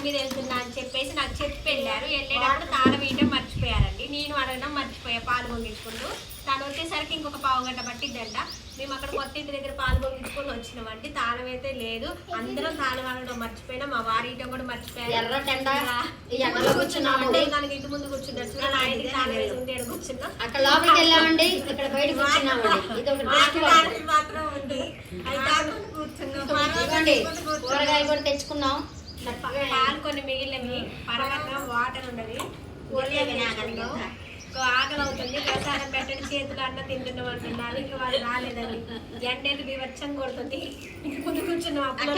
పని మీద వెళ్తున్నా అని చెప్పేసి నాకు చెప్పి వెళ్ళారు. వెళ్ళేటప్పుడు తాళం వేయటం మర్చిపోయారండి. నేను అడగడం మర్చిపోయా పాలు పొంగించుకుంటూ. తను వచ్చేసరికి ఇంకొక పావు గంట పట్టిద్దంట. మేము అక్కడ కొత్త ఇంటి దగ్గర పాలు పొంగించుకొని వచ్చినామండి. తాళం అయితే లేదు. అందరం తాళం అనడం మర్చిపోయినా మా వారి ఇటం కూడా మర్చిపోయారు. దానికి ఇంటి ముందు కూర్చున్నారు చూడండి కూర్చున్నా? అక్కడ లోపలికి వెళ్ళామండి. ఇక్కడ బయట కూరగాయలు కూడా తెచ్చుకున్నాం. పాలు కొన్ని మిగిలినవి పరగన్నం వాటర్ ఉండదు ఆకలి అవుతుంది ప్రసాదం పెట్టండి చేతులు అన్న తింటున్నాం అంటున్నారు ఇంకా వాళ్ళు రాలేదండి ఎండేది వివచ్చం కొడుతుంది. ఇంక ముందు కూర్చున్నాం అప్పుడు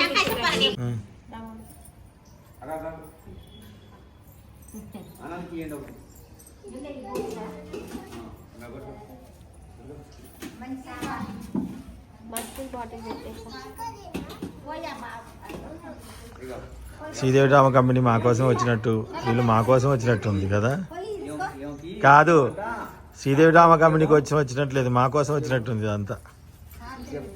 మట్టి బాటిల్ పెట్టేసా. ఇక శ్రీదేవి డ్రామా కంపెనీ మా కోసం వచ్చినట్టు వీళ్ళు మా కోసం వచ్చినట్టు ఉంది కదా? కాదు శ్రీదేవి డ్రామా కంపెనీకి వచ్చి వచ్చినట్లేదు మా కోసం వచ్చినట్టు ఉంది ఇదంతా ఆ, రేపు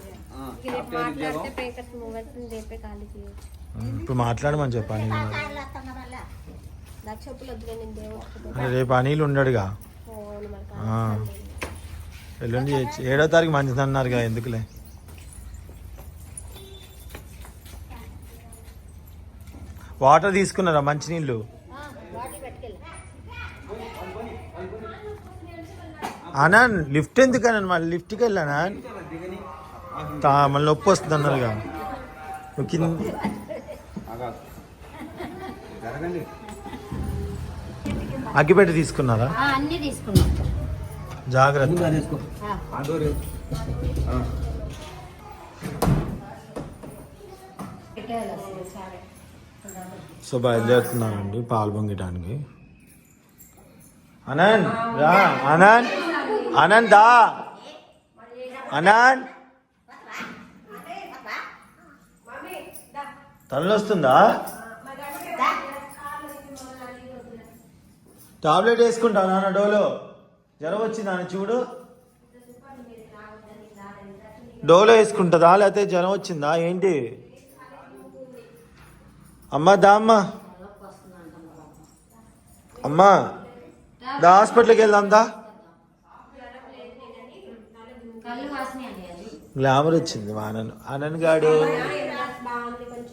సాఫ్ట్వేర్ ఉద్యోగం మాట్లాడితే పేపర్స్ మూవర్స్ రేపే ఖాళీ చేయొచ్చు ఇప్పుడు మాట్లాడమని చెప్పాను చెప్పులు రేపు అనిల్ ఉండడుగా. ఎల్లుండి. ఏడో తారీఖు మంచిది అన్నారుగా ఎందుకులే వాటర్ తీసుకున్నారా? మంచినీళ్ళు? అనా లిఫ్ట్ ఎందుకని మళ్ళీ లిఫ్ట్కి వెళ్ళానా? మళ్ళీ నొప్పి వస్తుంది అన్నారుగా కింద. అగ్గిపెట్టి తీసుకున్నారా? ఆ, అన్నీ తీసుకున్నాం. జాగ్రత్త. సో బయలుదేరుతున్నానండి పాలు పొంగటానికి. అనంత్ రా. అనంత్ అనంత్ దా. అనంత్. తలనొస్తుందా టాబ్లెట్ వేసుకుంటా నాన్న డోలో. జ్వరం వచ్చిందా అని చూడు. డోలో వేసుకుంటుందా? లేకపోతే జ్వరం వచ్చిందా? ఏంటి? అమ్మా దా అమ్మా. అమ్మా దా హాస్పిటల్కి వెళ్దాం దా. గ్లామర్ వచ్చింది మా అనన్ అనన్ గాడు.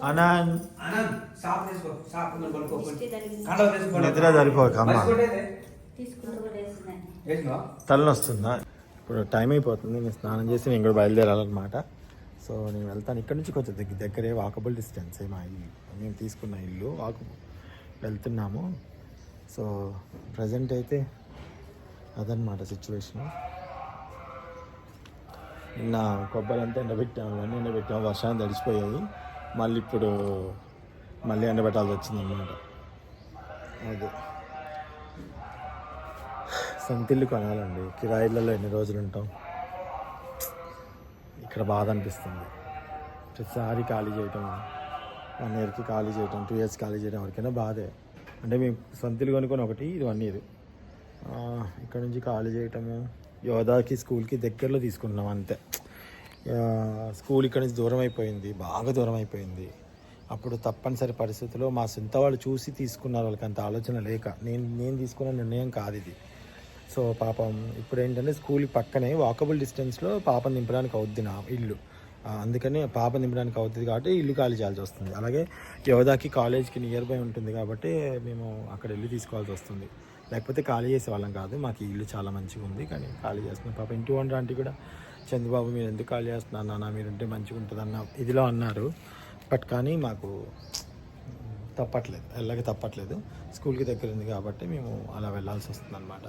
అనాన్ నిద్ర సరిపోక అమ్మ. తలనొస్తుందా? ఇప్పుడు టైం అయిపోతుంది నేను స్నానం చేసి నేను కూడా బయలుదేరాలన్నమాట. సో నేను వెళ్తాను. ఇక్కడ నుంచి కొంచెం దగ్గర దగ్గరే వాకబుల్ డిస్టెన్స్ మా ఇల్లు. మేము తీసుకున్న ఇల్లు వాకు వెళ్తున్నాము. సో ప్రజెంట్ అయితే అదనమాట సిచ్యువేషన్ నిన్న కొబ్బరి అంతా ఎండబెట్టాము. అన్నీ ఎండబెట్టాము. వర్షాన్ని తడిచిపోయాయి మళ్ళీ ఇప్పుడు మళ్ళీ ఎండబెట్టాల్సి వచ్చిందన్నమాట అదే. సొంతిల్లు కొనాలండి. కిరాయిలలో ఎన్ని రోజులు ఉంటాం ఇక్కడ బాధ అనిపిస్తుంది. ప్రతిసారి ఖాళీ చేయటం వన్ ఇయర్కి ఖాళీ చేయటం టూ ఇయర్స్ ఖాళీ చేయడం ఎవరికైనా బాధే. అంటే మేము సొంతలు కొనుక్కొని ఒకటి ఇది వన్ ఇయర్ ఇక్కడ నుంచి ఖాళీ చేయటము యోధాకి స్కూల్కి దగ్గరలో తీసుకున్నాం అంతే. స్కూల్ ఇక్కడ నుంచి దూరం అయిపోయింది బాగా దూరం అయిపోయింది. అప్పుడు తప్పనిసరి పరిస్థితుల్లో మా సొంత వాళ్ళు చూసి తీసుకున్నారు వాళ్ళకి అంత ఆలోచన లేక. నేను నేను తీసుకున్న నిర్ణయం కాదు ఇది. సో పాపం ఇప్పుడు ఏంటంటే స్కూల్ పక్కనే వాకబుల్ డిస్టెన్స్లో పాపం నింపడానికి అవుద్ది నా ఇల్లు. అందుకని పాప నింపడానికి అవుతుంది కాబట్టి ఇల్లు ఖాళీ చేయాల్సి వస్తుంది. అలాగే యోధాకి కాలేజ్కి నియర్ బై ఉంటుంది కాబట్టి మేము అక్కడ వెళ్ళి తీసుకోవాల్సి వస్తుంది. లేకపోతే ఖాళీ చేసే వాళ్ళం కాదు మాకు ఇల్లు చాలా మంచిగా ఉంది కానీ ఖాళీ చేస్తున్నాం. పాప ఇంటి వంట ఆంటీ కూడా చంద్రబాబు మీరు ఎందుకు ఖాళీ చేస్తున్నారు నాన్న? మీరుంటే మంచిగా ఉంటుంది అన్న ఇదిలో అన్నారు. బట్ కానీ మాకు తప్పట్లేదు వెళ్ళక తప్పట్లేదు. స్కూల్కి దగ్గర ఉంది కాబట్టి మేము అలా వెళ్ళాల్సి వస్తుంది అనమాట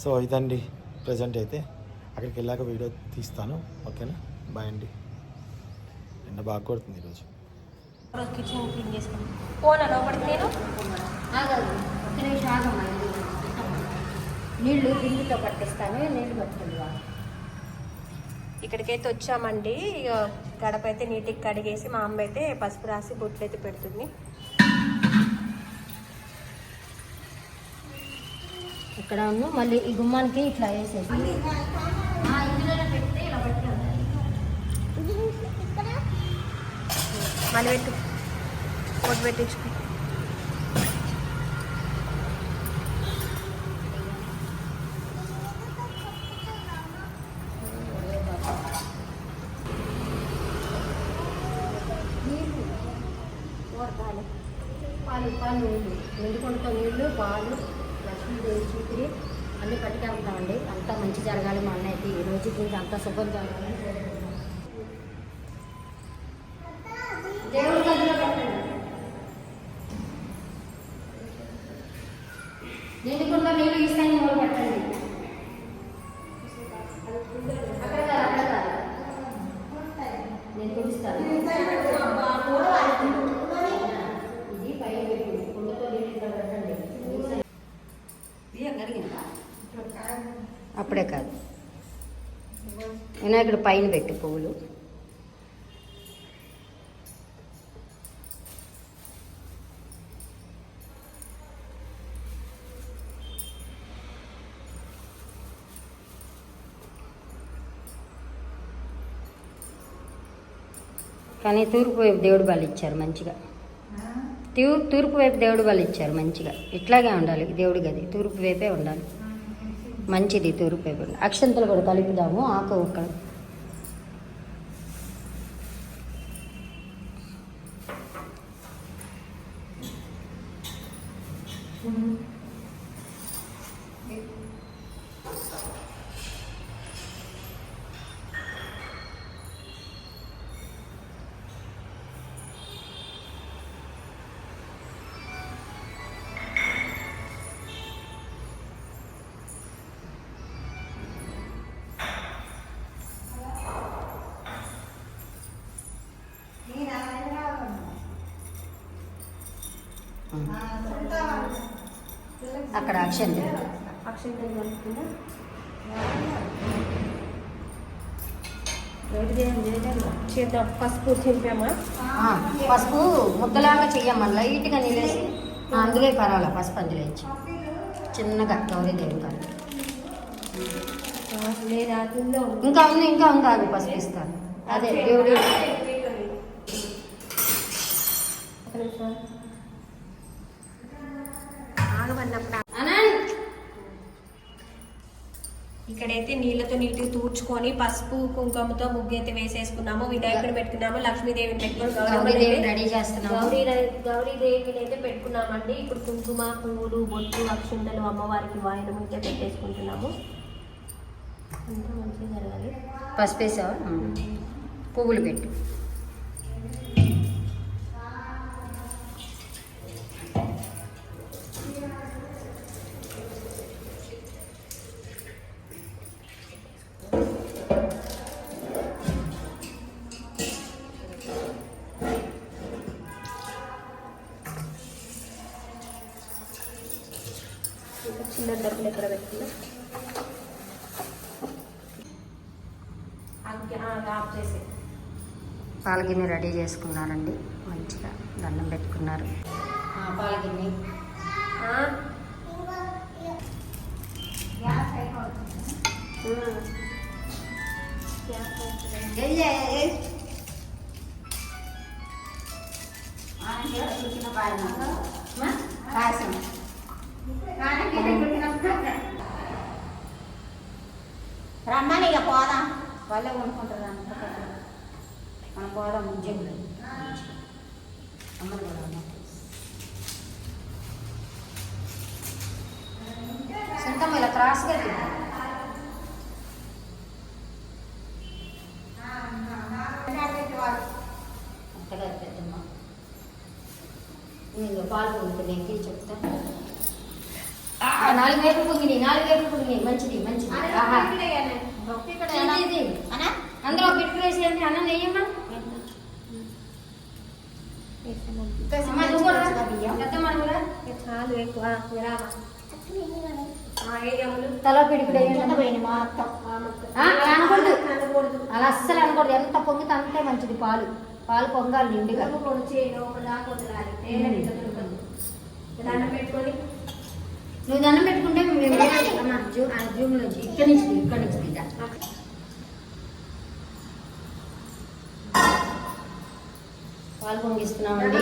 సో ఇదండి ప్రజెంట్ అయితే. అక్కడికి వెళ్ళాక వీడియో తీస్తాను. ఓకేనా? బాయ్ అండి. ఎండ బాగా కొడుతుంది ఈరోజు కిచెన్ క్లీన్ చేసుకుని పోనా లోపలికి నేను నీళ్ళు బిందుతో పట్టిస్తాను నీళ్ళు పట్టుకుంది ఇక్కడికైతే వచ్చామండి. గడప అయితే నీటికి కడిగేసి మా అమ్మ అయితే పసుపు రాసి బొట్లు అయితే పెడుతుంది. ఇక్కడ మళ్ళీ ఈ గుమ్మానికి ఇట్లా వేసేసి. మళ్ళీ పెట్టు. కోట్ పెట్టించుకో. పాలు పాలు నీళ్ళు. నిండుకుంటున్న నీళ్ళు పాలు. లక్ష్మీదేవి చీపిరి. అన్నీ పట్టుకెళ్తామండి అంతా మంచి జరగాలి. మా అన్నయ్యకి ఈ రోజు గురించి అంతా శుభం జరగాలి. దేవుడి గదిలో పెట్టండి. నిండుకుంటూ నీళ్ళు ఇస్తాను మొదలు పెట్టండి. అక్కడ కాదు, అక్కడ కాదు. నేను చూపిస్తాను ఇది పైన పెట్టి కుండతో నీళ్ళు ఇక్కడ పెట్టండి అప్పుడే కాదు. వినాయకుడు పైన పెట్టి పువ్వులు. కానీ తూర్పు వైపు దేవుడు బలి ఇచ్చారు మంచిగా. తూర్పు వైపు దేవుడు బలి ఇచ్చారు మంచిగా. ఇట్లాగే ఉండాలి దేవుడి గది. తూర్పు వైపే ఉండాలి. మంచిది తూర్పు వైపు అక్షంతలు కూడా కలుపుదాము ఆకు ఒక్కలు అక్కడ కలుపుకుందా చేద్దాం. పసుపు తెంపామా ఆ, పసుపు ముద్దలాగా చెయ్యమ్మా. లైట్గా ఆ, అందులో పర్వాలా. పసుపు అందులో ఇచ్చి చిన్నగా గౌరీ అందులో ఇంకా ఉంది ఇంకా ఉంది. అది పసుపు ఇస్తాను అదే దేవుడు ఆగమన్నప్పుడు అనంత్ ఇక్కడైతే నీళ్ళతో నీటికి తూడ్చుకొని పసుపు కుంకుమతో ముగ్గు అయితే వేసేసుకున్నాము. వినాయకుడిని పెట్టుకున్నాము లక్ష్మీదేవిని పెట్టుకొని గౌరీ గౌరమ్మని దేవుని అయితే- రెడీ చేస్తున్నాము. గౌరీ గౌరీదేవిని అయితే పెట్టుకున్నామండి. ఇప్పుడు కుంకుమ పువ్వులు బొట్టు అక్షుంతలు అమ్మవారికి వాయనం అయితే పెట్టేసుకుంటున్నాము. అంతా మంచిగా జరగాలి. పసుపు వేసావా పువ్వులు పెట్టు. డబ్బులు ఎక్కడ చేసి. పాలగిన్నె రెడీ చేసుకున్నారండి మంచిగా దండం పెట్టుకున్నారు. పాలగిన్నె. పాయసం. ఇక పోదాం. వాళ్ళే కొనుక్కుంటారు అంతా మనం పోదాం ఉద్యోగులు అమ్మని కూడా అమ్మ. సొంతం ఇలా క్రాస్గా తిప్పు. అంతగా పెద్దమ్మ. ఇందులో పాలు పొందుకునేకి చెప్తా. ఆ, నాలుగు వేలు పొంగినాయి నాలుగు వేలు పొంగినాయి. మంచిది మంచిది. అందులో పిట్టు వేసేయండి అన్నం నెయ్యమ్మా అమ్మ, నువ్వు కూడా రా. పెద్దమ్మ నువ్వు రా. చాలు ఎక్కువ తల పిడిపిడి అనకూడదు. అనకూడదు. అలా అస్సలు అనకూడదు. ఎంత పొంగితే అంతే మంచిది పాలు. పాలు పొంగాలి నిండుగా. పెట్టుకొని నువ్వు దండం పెట్టుకుంటే మేము అమ్మ, జూ ఆ జూమ్ నుంచి ఇక్కడి నుంచి ఇక్కడి నుంచి తీద్దాం పాలు పొంగిస్తున్నామండి.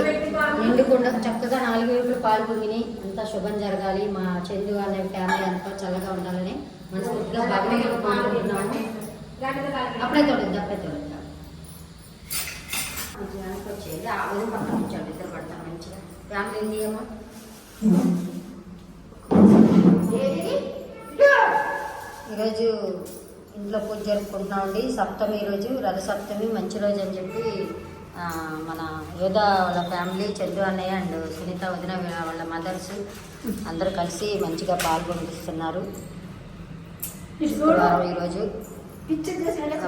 నిండుకుండా చక్కగా నాలుగు వైపులు పాలు పొంగిని అంతా శుభం జరగాలి. మా చందు అనే ఫ్యామిలీ అంతా చల్లగా ఉండాలని మనస్ఫూర్తిగా భగవంతుడు కోరుకుంటున్నాము. అప్పుడే తోడద్దు అప్పుడే తోడద్దు వచ్చేది ఆ ఉదయం పక్కన కూర్చోండి ఇద్దరు పడతాం ఫ్యామిలీ ఏమో ఈరోజు ఇంట్లో పూజ జరుపుకుంటున్నామండి సప్తమి ఈరోజు రథ సప్తమి మంచి రోజు అని చెప్పి మన యోధ వాళ్ళ ఫ్యామిలీ చంద్రు అన్నయ్య అండ్ సునీత వదిన వాళ్ళ మదర్స్ అందరూ కలిసి మంచిగా పాల్గొనిస్తున్నారు శుక్రవారం ఈరోజు.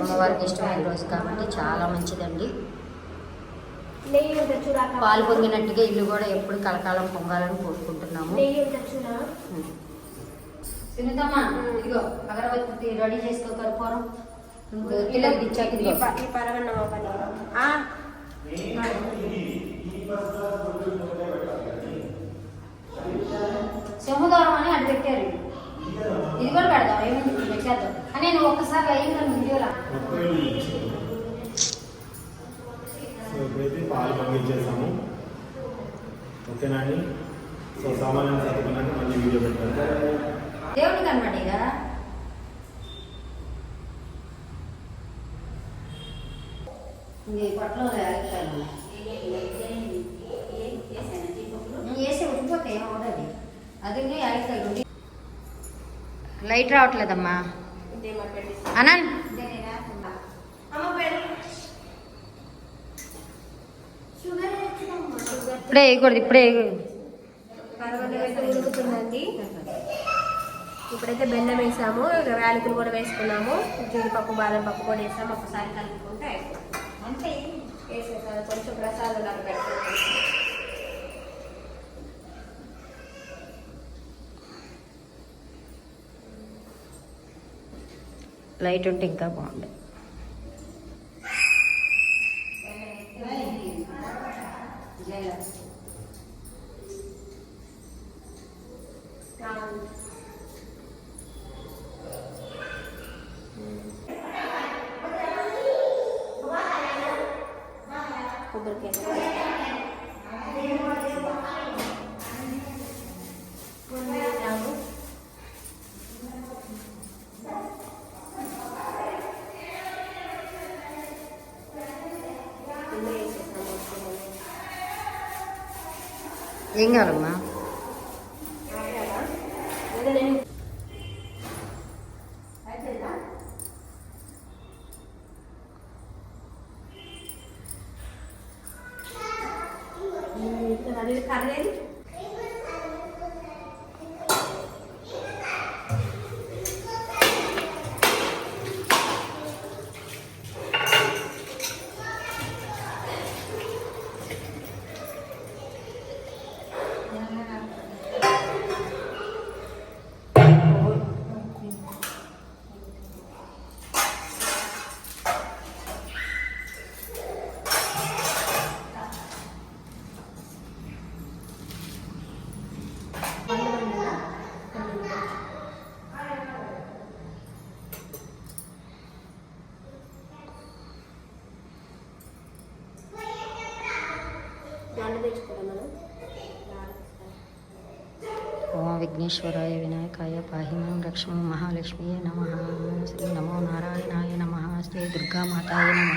అమ్మవారికి ఇష్టమైన రోజు కాబట్టి చాలా మంచిదండి. పాలు పొంగినట్టుగా ఇల్లు కూడా ఎప్పుడు కలకాలం పొంగాలని కోరుకుంటున్నాము. సునీతమ్మ ఇదిగో అగరబత్తి రెడీ చేసుకో కర్పూరం పిల్లలకి ఇచ్చాక ఈ ఇదిగో. సింహదూరం అని అటు పెట్టారు. ఇది కూడా పెడదాం ఏముంది? పెట్టేద్దాం. అని నేను ఒక్కసారి లైన్ వీడియోలో. ఇప్పుడైతే పాలు పంపించేసాము. ఓకేనా అండి? సో సామాన్యం మళ్ళీ వీడియో పెట్టాను ఇంక. వేసి ఉడిపోతే ఏమవుతుంది అది యాలక్కాయలు ఉండి. లైట్ రావట్లేదమ్మా. అనంత్. షుగర్ ఇప్పుడే వేయకూడదు ఇప్పుడే వేయకూడదు. ఇప్పుడైతే బెల్లం వేసాము యాలకులు కూడా వేసుకున్నాము. జీడిపప్పు బాదం పప్పు కూడా వేసాము ఒకసారి కలుపుకుంటే అంటే వేసేసాను కొంచెం ప్రసాదం లాగా పెట్టుకుంటాం. లైట్ ఉంటే ఇంకా బాగుంటుంది 听见了吗？ఓం విఘ్నేశ్వరాయ వినాయకాయ పాహిమాం రక్ష్మం మహాలక్ష్మియే నమ. శ్రీ నమో నారాయణాయ నమ. శ్రీ దుర్గామాతాయ నమ.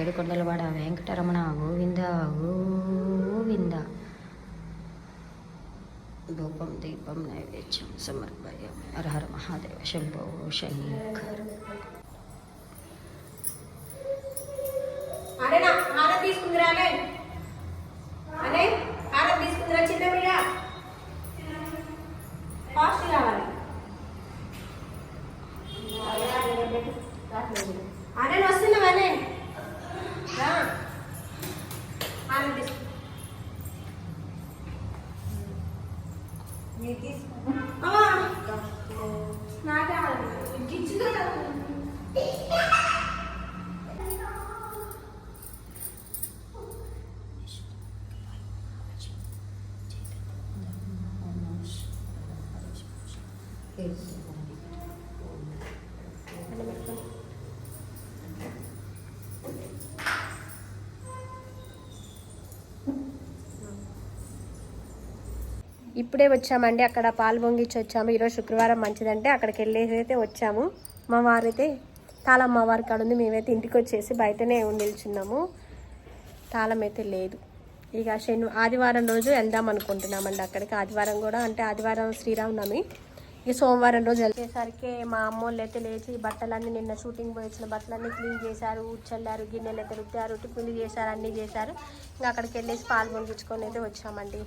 ఏడుకొండలవాడ వెంకటరమణ గోవింద గోవింద. ధూపం దీపం నైవేద్యం సమర్పయ హర హర మహాదేవ శంభో శంకర్. ఇప్పుడే వచ్చామండి అక్కడ పాలు పొంగిచ్చి వచ్చాము. ఈరోజు శుక్రవారం మంచిదంటే అక్కడికి వెళ్ళేసి అయితే వచ్చాము. మా వారైతే తాళం మా వారి కాడ ఉంది మేమైతే ఇంటికి వచ్చేసి బయటనే నిల్చున్నాము. తాళం అయితే లేదు. ఇక శని ఆదివారం రోజు వెళ్దాం అనుకుంటున్నామండి అక్కడికి. ఆదివారం కూడా అంటే ఆదివారం శ్రీరామనవమి. ఇక సోమవారం రోజు వెళ్ళేసరికి మా అమ్మోళ్ళు అయితే లేచి బట్టలన్నీ నిన్న షూటింగ్ పోయి వచ్చిన బట్టలన్నీ క్లీన్ చేశారు ఉచ్చల్లారు గిన్నెలు అయితే రుద్దారు టిఫిన్లు చేశారు అన్నీ చేశారు. ఇంకా అక్కడికి వెళ్ళేసి పాలు పొంగించుకొని అయితే వచ్చామండి.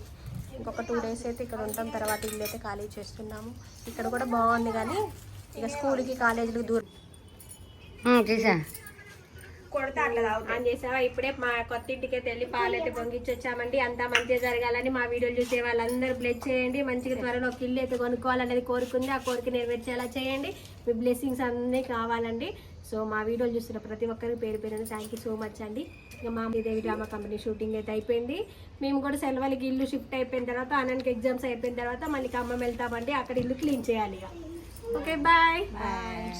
ఇంకొక టూ డేస్ అయితే ఇక్కడ ఉంటాం తర్వాత ఇల్లు అయితే ఖాళీ చేస్తున్నాము. ఇక్కడ కూడా బాగుంది కానీ ఇక స్కూల్కి కాలేజీలకు దూరం. చేసా కొడితే అట్లా ఆన్ చేసావా? ఇప్పుడే మా కొత్త ఇంటికి అయితే వెళ్ళి పాలు అయితే వచ్చామండి. అంతా మంచిగా జరగాలని మా వీడియోలు చూసే వాళ్ళందరూ బ్లెస్ చేయండి. మంచిగా త్వరలో ఒక ఇల్లు అయితే కొనుక్కోవాలనేది కోరుకుంది. ఆ కోరిక నెరవేర్చేలా చేయండి. మీ బ్లెస్సింగ్స్ అన్నీ కావాలండి. సో మా వీడియోలు చూస్తున్న ప్రతి ఒక్కరికి పేరు పేరు థ్యాంక్ యూ సో మచ్ అండి. ఇక మా దేవి డ్రామా కంపెనీ షూటింగ్ అయితే అయిపోయింది. మేము కూడా సెలవులకి ఇల్లు షిఫ్ట్ అయిపోయిన తర్వాత అన్నకి ఎగ్జామ్స్ అయిపోయిన తర్వాత మళ్ళీ ఖమ్మం వెళ్తామండి. అక్కడ ఇల్లు క్లీన్ చేయాలి ఇక. Okay bye.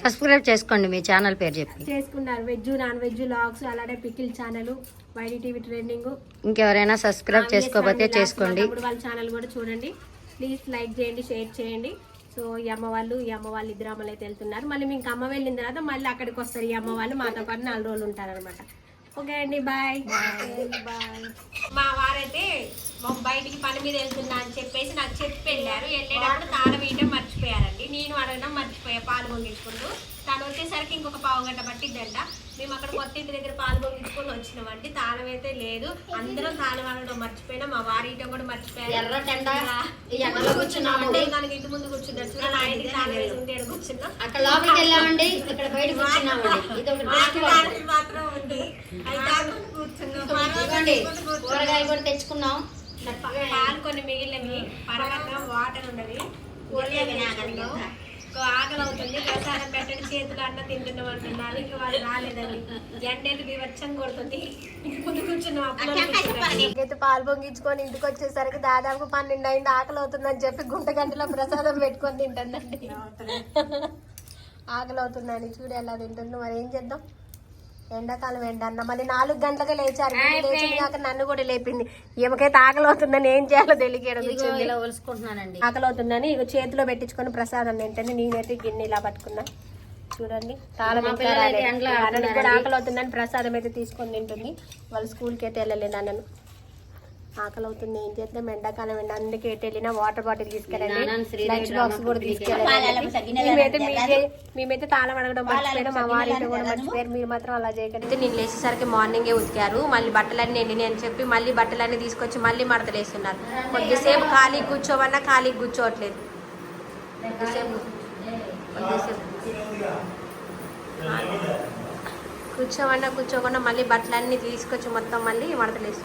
సబ్స్క్రైబ్ చేసుకోండి మీ ఛానల్ పేరు చెప్పి చేసుకున్నారు వెజ్ నాన్ వెజ్ లాగ్స్ అలానే pickle channel YD TV trending. ఇంకెవరైనా సబ్స్క్రైబ్ చేసుకోకపోతే చేసుకోండి. వాళ్ళ ఛానల్ కూడా చూడండి. ప్లీజ్ లైక్ చేయండి షేర్ చేయండి. సో ఈ అమ్మ వాళ్ళు ఈ అమ్మ వాళ్ళు ఇద్దరు అమ్మలు అయితే వెళ్తున్నారు. మళ్ళీ మీకు అమ్మ వెళ్ళిన తర్వాత మళ్ళీ అక్కడికి వస్తారు ఈ అమ్మ వాళ్ళు. మాతో పాటు నాలుగు రోజులు ఉంటారనమాట ఓకే అండి బాయ్. బాయ్. మా వారైతే బయటికి పని మీద వెళ్తున్నా అని చెప్పేసి నాకు చెప్పి వెళ్ళారు. వెళ్ళేటప్పుడు తాళం వేయడం మర్చిపోయారండి. నేను అడగడం మర్చిపోయా పాలు పొంగించుకుంటూ. తను వచ్చేసరికి ఇంకొక పావు గంట పట్టిద్దంట. మేము అక్కడ కొత్త ఇంటి దగ్గర పాలు పొంగించుకొని వచ్చినామండి. తాళం అయితే లేదు. అందరం తాళం అనడం మర్చిపోయినా మా వారి ఇటం కూడా మర్చిపోయారు. దానికి ఇంటి ముందు కూర్చున్నారు చూడండి ఆ ఇంటికి తాళం వేసి ఉంటే ఈడ కూర్చున్నాం అక్కడ లోపలికి వెళ్ళామండి. ఇక్కడ బయట కూర్చున్నామండి. ఇది ఒక దృష్టి పడతాయి. మాత్రం ఉంది. అయితే అక్కడ కూర్చున్నాం. కూడా తెచ్చుకున్నాం. పాలు కొన్ని మిగిలినవి పరగన్నం వాటర్ ఉన్నది ఆకలి అవుతుంది ప్రసాదం పెట్టండి చేతులు అన్న తింటున్నాం అంటున్నారు. ఇంకా వాళ్ళు రాలేదండి. ఎండేది బీవచ్చం కొడుతుంది. ముందు కూర్చున్నాం పాలు పొంగించుకొని ఇంటికి వచ్చేసరికి దాదాపు పన్నెండు అయింది ఆకలి అవుతుందని చెప్పి గుంట గంటలో ప్రసాదం పెట్టుకొని తింటుందండి ఆకలి అవుతుందని చూడు ఎలా తింటుందో. మరి ఏం చేద్దాం? ఎండాకాలం ఎండ అన్న మళ్ళీ నాలుగు గంటలకే లేచారు. లేచింది కాక నన్ను కూడా లేపింది. ఈమెకైతే ఆకలి అవుతుందని ఏం చేయాలో ఒలుసుకుంటున్నానండి. ఆకలి అవుతుందని ఇక చేతిలో పెట్టించుకొని ప్రసాదం ఏంటంటే నేనైతే గిన్నె ఇలా పట్టుకున్నా. చూడండి తాళం కూడా ఆకలి అవుతుందని ప్రసాదం అయితే తీసుకొని తింటుంది. వాళ్ళు స్కూల్కి అయితే వెళ్ళలేదు అన్నను ఆకలి అవుతుంది ఏం చేద్దాం ఎండాకాలం ఎండ అందుకే ఎటు వెళ్ళినా వాటర్ బాటిల్ తీసుకెళ్ళండి. లంచ్ బాక్స్ కూడా తీసుకెళ్ళండి. మేమైతే మీకే మేమైతే తాళం అడగడం మర్చిపోయాను. మా వారి కూడా మర్చిపోయారు. మీరు మాత్రం అలా చేయకండి. నేను లేచేసరికి మార్నింగే ఉతికారు. మళ్ళీ బట్టలన్నీ ఎండినాయి అని చెప్పి మళ్ళీ బట్టలన్నీ తీసుకొచ్చి మళ్ళీ మడతలేస్తున్నారు కొద్దిసేపు ఖాళీ కూర్చోవన్నా ఖాళీ కూర్చోవట్లేదు. కొద్దిసేపు కొద్దిసేపు. కూర్చోవన్నా కూర్చోకుండా మళ్ళీ బట్టలన్నీ తీసుకొచ్చి మొత్తం మళ్ళీ మడతలేస్తున్నారు